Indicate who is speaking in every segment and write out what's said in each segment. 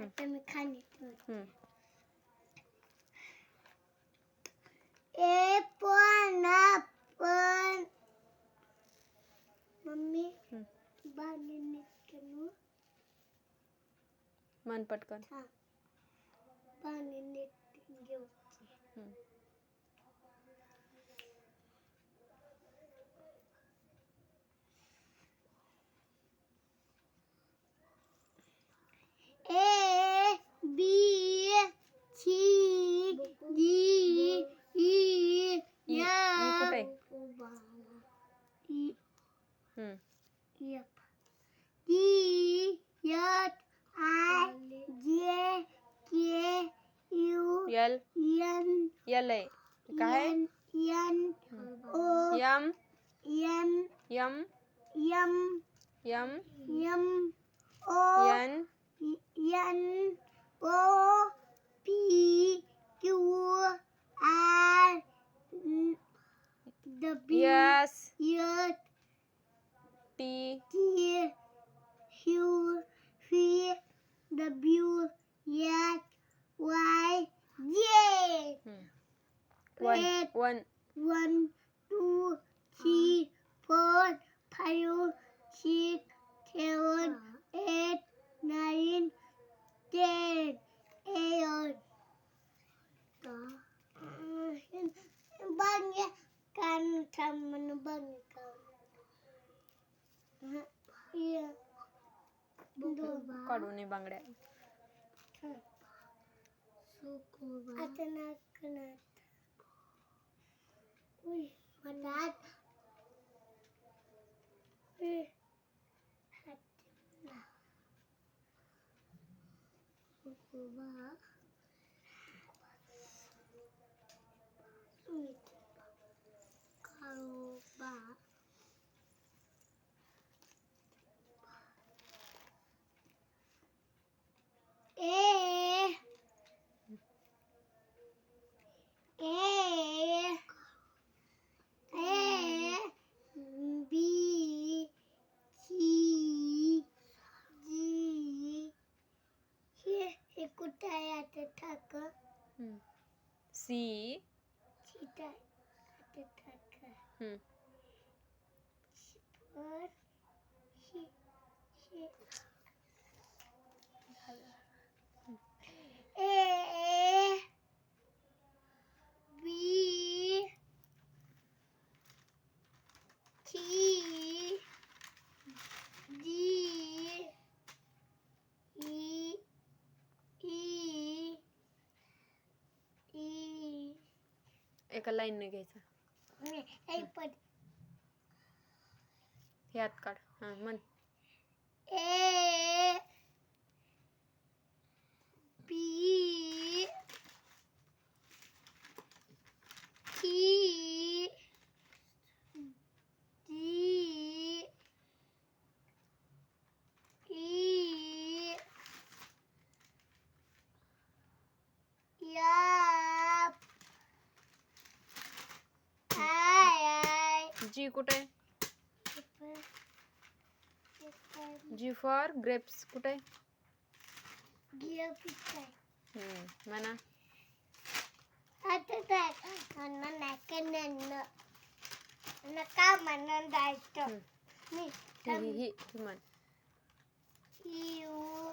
Speaker 1: आता मी खाली. ए पण पण मम्मी. बाणी
Speaker 2: मन पटकन.
Speaker 1: थांब बाणी घेऊ
Speaker 2: यल
Speaker 1: N
Speaker 2: यल आहे काय
Speaker 1: N N O
Speaker 2: M
Speaker 1: N
Speaker 2: M
Speaker 1: M
Speaker 2: M
Speaker 1: M O
Speaker 2: N
Speaker 1: N O P Q R W
Speaker 2: S
Speaker 1: X T
Speaker 2: T One.
Speaker 1: One, two, three, four, five, six, seven, eight, nine, ten, eleven. kan sama banyakkan. Ya, kan? Iya.
Speaker 2: काढून बांगड्या
Speaker 1: Atenak नाक नाक उई माझा हात उई, हात ना. उभा. उई,
Speaker 2: एका लाईनने घ्यायचा.
Speaker 1: हे
Speaker 2: हात काढ. हा मन
Speaker 1: A B
Speaker 2: जी कुठे जी फॉर ग्रेप्स कुठे. म्हणा.
Speaker 1: आता काय अन्न नाके नन्न नका म्हणून जायचं
Speaker 2: हम्म.
Speaker 1: मी
Speaker 2: ही ही ही ही म्हण
Speaker 1: यू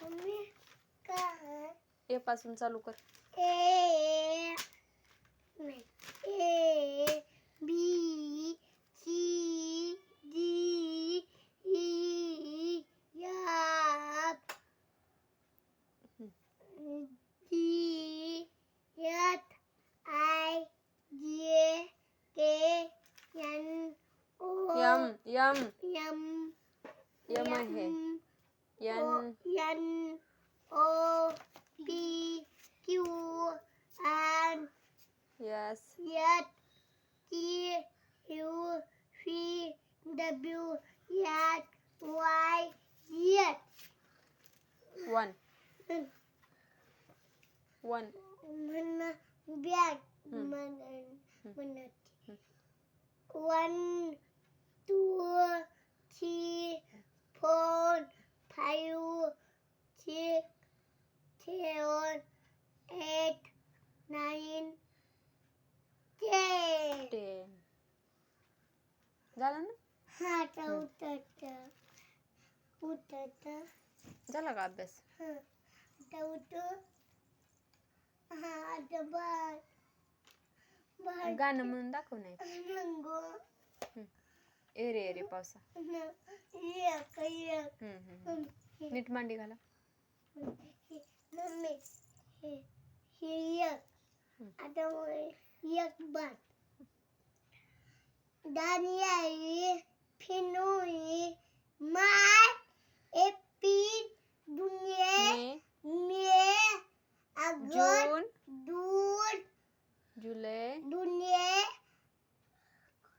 Speaker 1: मम्मी काय
Speaker 2: ए पासून चालू कर.
Speaker 1: A A B C D E F. G H I J K N O.
Speaker 2: M
Speaker 1: M
Speaker 2: মনে
Speaker 1: হচ্ছে one two three four five six seven
Speaker 2: eight nine
Speaker 1: ten ten
Speaker 2: জানো
Speaker 1: না হ্যাঁ
Speaker 2: তা
Speaker 1: উত্তরটা উত্তরটা
Speaker 2: झाला का अभ्यास?
Speaker 1: हा. आता उठू हा आता बस.
Speaker 2: गाणं म्हणून दाखव नाही एरे एरे पावसा. हम्म, हम्म. नीट मांडी घाला.
Speaker 1: मम्मी हे हे एक.
Speaker 2: हम्म.
Speaker 1: आता वर एक बाण. दानी आई फिनोई माय एपी दुनिये
Speaker 2: मे
Speaker 1: मे अगत
Speaker 2: जून
Speaker 1: दूर
Speaker 2: जुलै
Speaker 1: दुनिये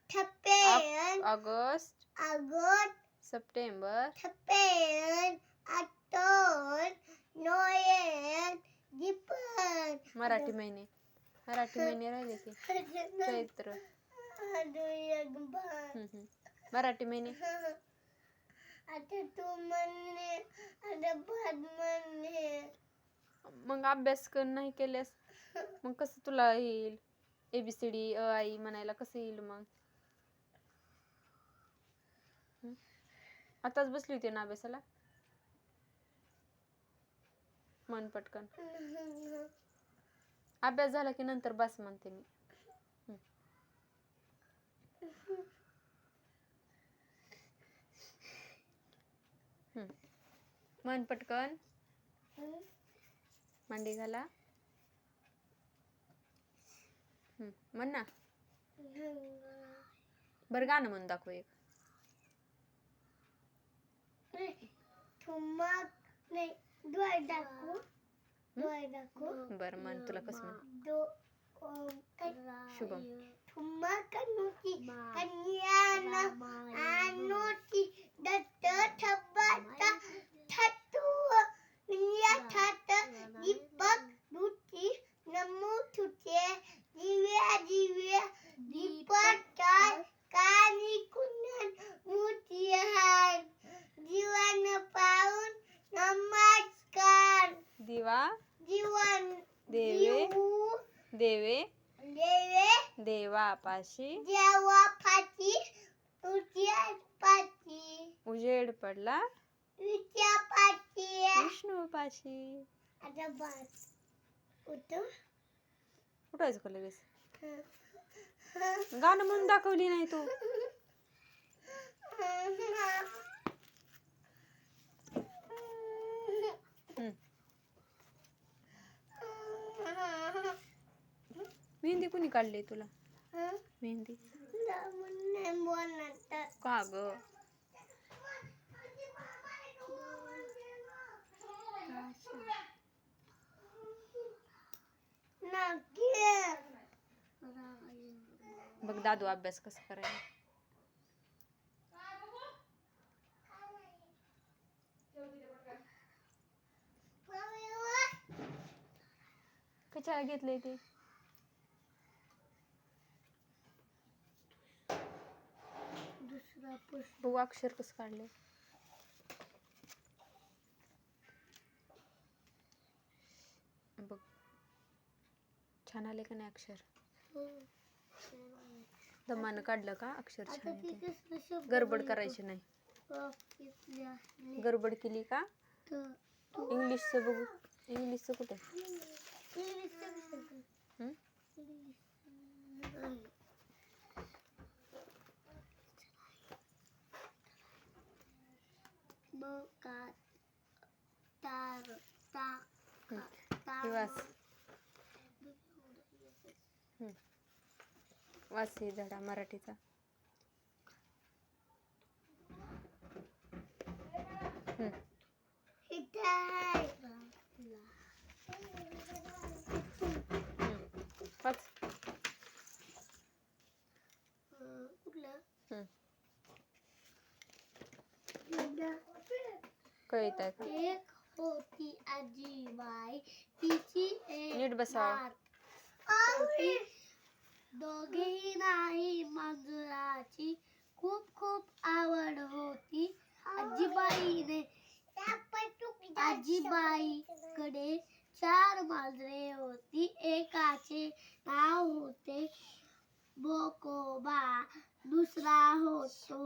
Speaker 1: ठप्पेन
Speaker 2: ऑगस्ट
Speaker 1: अगत
Speaker 2: सप्टेंबर
Speaker 1: ठप्पेन आटोन नोयन दीपन
Speaker 2: मराठी महिने. मराठी महिने राहिले की. चैत्र. हम्म. मराठी महिने.
Speaker 1: आता तू म्हणणे आता भात म्हणणे.
Speaker 2: मग अभ्यास कर नाही केल्यास मग कसं तुला येईल? एबीसीडी अ आई म्हणायला कसं येईल मग? आताच बसली होती ना अभ्यासाला? मन पटकन. अभ्यास झाला की नंतर बस म्हणते मी. मन पटकन. मांडी घाला म्हण ना. बरं गाणं म्हणून दाखव एक. बर मन तुला कस म्हण?
Speaker 1: दो ओम काय
Speaker 2: शुभम.
Speaker 1: ठुमक
Speaker 2: दिवा.
Speaker 1: जीवन
Speaker 2: देवे. देवे.
Speaker 1: देवे.
Speaker 2: देवापाशी
Speaker 1: तुझ्या पाठी
Speaker 2: उजेड पडला.
Speaker 1: तुझ्या पाठी
Speaker 2: विष्णूपाशी
Speaker 1: आता बस. उठू?
Speaker 2: उठायचं का लगेच? गाणं म्हणून दाखवली नाही तू हं. मेहंदी कुणी काढली तुला? मेहंदी. का ग? बघ दादू अभ्यास कसं करायला. कशाला घेतलंय ते?
Speaker 1: दुसरा
Speaker 2: अक्षर कसं काढले? बघ. छान आले का नाही अक्षर? दमानं काढलं का? अक्षर छान येते गडबड? करायची नाही. गडबड केली का?
Speaker 1: तर
Speaker 2: इंग्लिशचं बघू. इंग्लिशचं कुठे? हे धडा मराठीचा हं.
Speaker 1: इथे आहे.
Speaker 2: हं. वाच
Speaker 1: अं, कुठलं
Speaker 2: हं.
Speaker 1: कुठलं?
Speaker 2: कळत आहे का
Speaker 1: एक होती आजीबाई तिची
Speaker 2: नीट बसावं.
Speaker 1: दोघेही नाही. मांजराची खूप खूप आवड होती. आजीबाईने आजीबाईकडे चार मांजरे होती. एकाचे नाव होते बोकोबा
Speaker 3: दुसरा होतो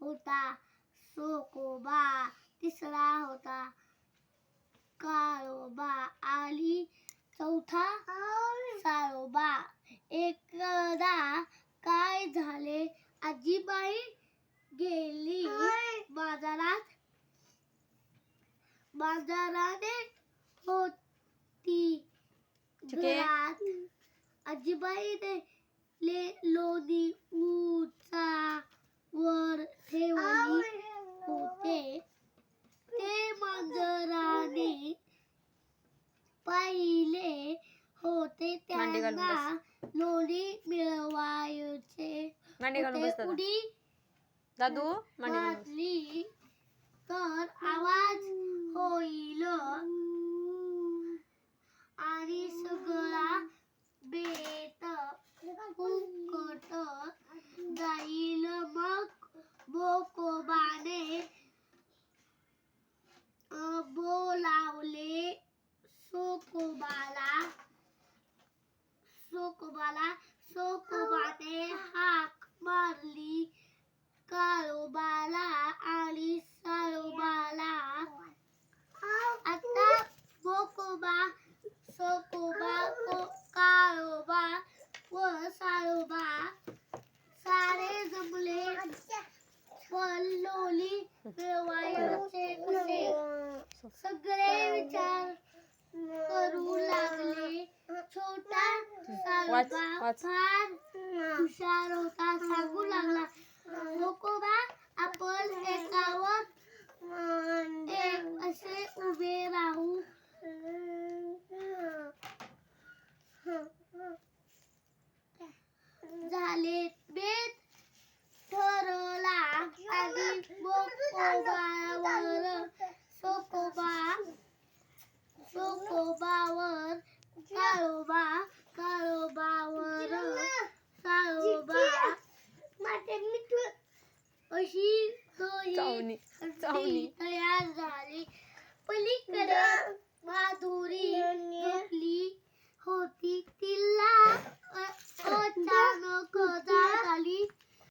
Speaker 3: होता सोकोबा तिसरा होता काळोबा आली चौथा నోడి పిలవాయుచే మణిగణపతి దాదు మణిగణపతి
Speaker 1: वाच
Speaker 3: हुशार होता सांगू लागला. लोकोबा आपण एकावर असे उभे राहू. झाले बेत ठरला. आणि मग सोकोबा Oh.